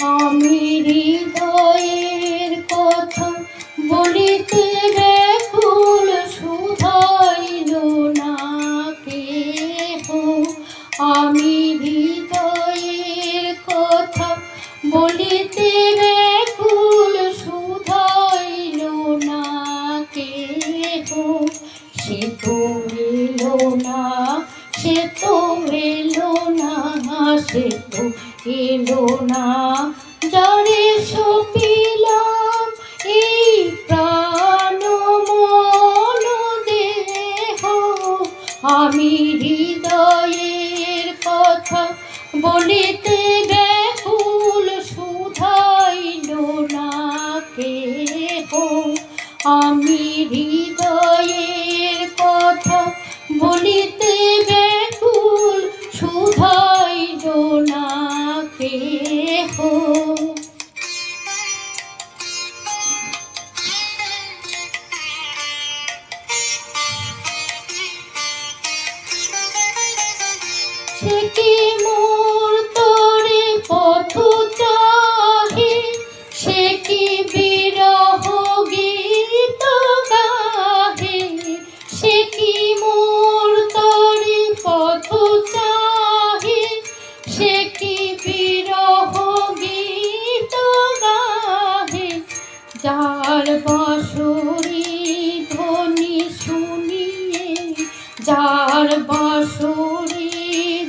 আমি হৃদয়ের কথা বলিতে ব্যাকুল শুধাইল না কেহ। আমি হৃদয়ের কথা বলিতে ব্যাকুল শুধাইল না কেহ। সে তো সে তো এলো না যারে সপিলাম এই প্রাণ মন দেহ। আমি হৃদয়ের কথা বলিতে ব্যাকুল শুধাইল না কেহ আমি হৃদয়ের কেহ সে কি বাঁশরি ধ্বনি শুনিয়ে, যার বাঁশরি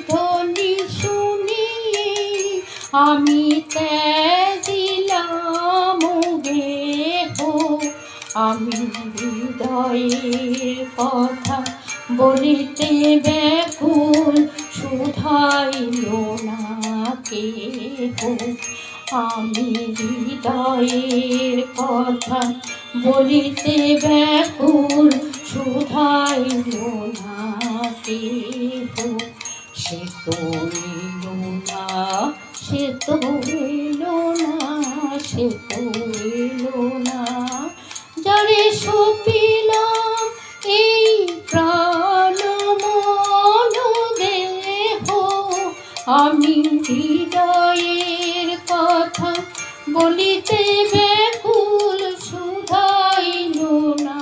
ধ্বনি শুনিয়ে আমি ত্যাজিলাম গেহ আমি হৃদয়ের কথা বলিতে ব্যাকুল, শুধাইল না কে কেহ আমি হৃদয়ের কথা বলিতে ব্যাকুল, সুধাই না কেহ সে তো না, সে তো না, সে তো আমি হৃদয়ের কথা বলিতে ব্যাকুল শুধাইল না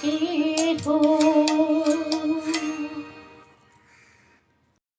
কেহ